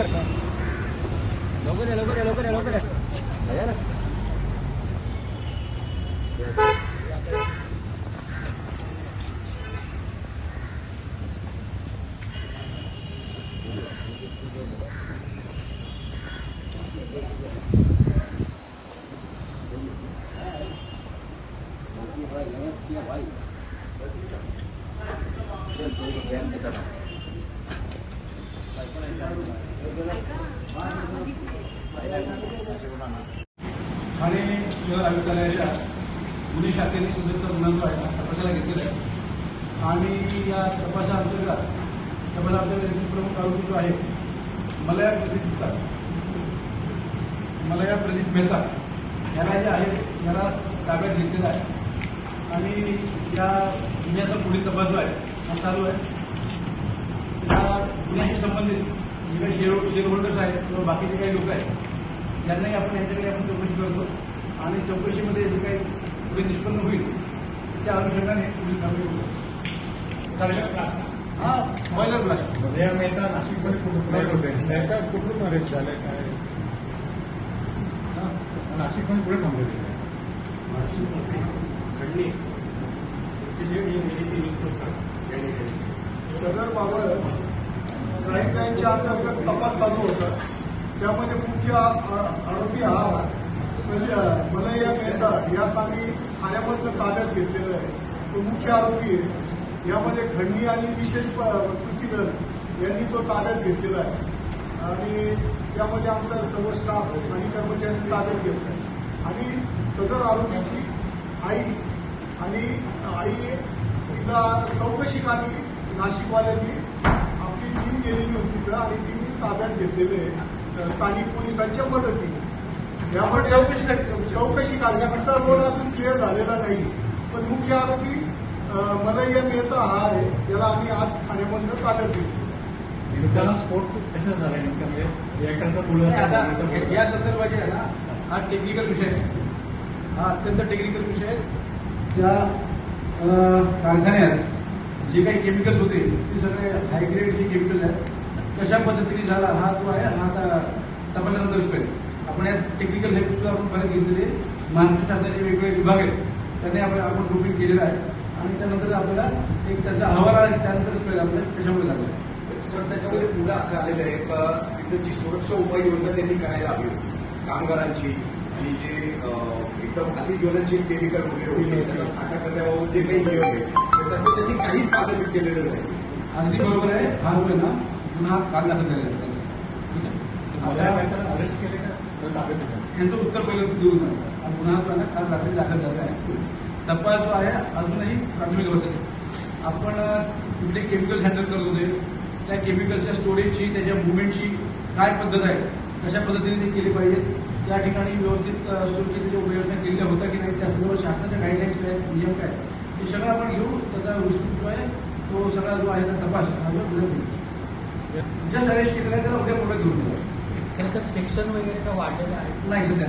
लवकर या, लवकर या, लवकर या. या ना. ठाणे शहर आयुक्तालयाच्या गुन्हे शाखेने सदरचा गुन्हा आहे तपासाला घेतलेला आहे? आणि या तपासाअंतर्गत तपासाअंतर्गत याचे प्रमुख आरोपी जो आहे मलया प्रदीप गुप्ता. मलया प्रदीप मेहता. याला जे आहे याला ताब्यात घेतलेला आहे. आणि या गुन्ह्याचा पुढील तपास जो आहे हा चालू आहे. या गुन्ह्याशी संबंधित जे काही शेअर शेअर होल्डर्स आहेत किंवा बाकीचे काही लोक आहेत यांनाही आपण यांच्याकडे आपण चौकशी करतो आणि चौकशीमध्ये जे काही पुढे निष्पन्न होईल त्या अनुषंगाने पुढील कारवाई होईल कारण हा बॉयलर ब्लास्ट उदया मेहता नाशिकमध्ये कुठून होते त्याच्या कुठून अरेस्ट झाले काय नाशिकमध्ये पुढे थांबले ते. सदर बाबत क्राईम ब्रँचच्या अंतर्गत तपास चालू होता. त्यामध्ये मुख्य आरोपी हा म्हणजे मलया मेहता यास आम्ही ठाण्यामधलं ताब्यात घेतलेलं आहे. तो मुख्य आरोपी आहे. यामध्ये खंडी आणि विशेष प- यांनी तो ताब्यात घेतलेला आहे. आणि त्यामध्ये आमचा सर्व स्टाफ आणि कर्मचारी ताब्यात घेतला आहे. आणि सदर आरोपीची आई आणि आई तिला चौकशी कामी नाशिकवाल्यांनी आपली टीम गेलेली होती तिथं आणि तिने ताब्यात घेतलेले आहे, स्थानिक पोलिसांच्या मदतीने. यामध्ये चौकशीसाठी चौकशी काढण्याचा रोल अजून क्लिअर झालेला नाही. पण मुख्य आरोपी अं, मलया मेहता हा आहे. त्याला आम्ही आज ठाण्यामधनं ताब्यात घेतलं. नेमका स्फोट कसा झाला नेमका. म्हणजे या संदर्भात आहे ना हा टेक्निकल विषय आहे. हा अत्यंत टेक्निकल विषय आहे. त्या कारखान्यात जे काही केमिकल्स होते ते सगळे हायग्रेड जे केमिकल आहेत कशा पद्धतीने झाला हा जो आहे हा आता तपासानंतरच कळेल. आपण या टेक्निकल हेल्प सुद्धा आपण परत घेतलेले महाराष्ट्र शासनाचे वेगवेगळे विभाग आहेत. त्यांनी आपण आपण ग्रुपिंग केलेलं आहे. आणि त्यानंतर आपल्याला एक त्याचा अहवाल आला त्यानंतरच कळेल आपल्याला कशामुळे लागला सर त्याच्यामध्ये पुढे असं आलेलं आहे का तिथं जी सुरक्षा उपाययोजना त्यांनी करायला हवी होती कामगारांची आणि जे एकदम अतिज्वलनशील केमिकल वगैरे होते त्याचा साठा करण्याबाबत जे काही नियम आहे तर त्याचं पालन केलेलं नाही. अगदी बरोबर आहे. हा आहे ना? पुन्हा काल दाखल झालेला आहे. ठीक यांचं उत्तर पहिलं देऊ नये हा गुन्हा जो आहे ना काल रात्री दाखल झाला आहे. तपास जो आहे अजूनही प्राथमिक अवस्थेत आहे. आपण कुठले केमिकल्स हँडल करत होते? त्या केमिकलच्या स्टोरेजची त्याच्या मुवमेंटची काय पद्धत आहे? कशा पद्धतीने ते केली पाहिजे? त्या ठिकाणी व्यवस्थित सुरक्षितेच्या उपाययोजना केलेल्या होत्या की नाही? त्या संदर्भात शासनाच्या गाईडलाईन्स काय? नियम काय? हे सगळं आपण घेऊ त्याचा आहे तो सगळा जो आहे ना तपास जो उद्या होईल जस्ट अरेस्ट केलेला आहे त्याला उद्या पुढे घेऊन त्याच्यात सेक्शन वगैरे का वाढलेलं आहे? नाही सध्या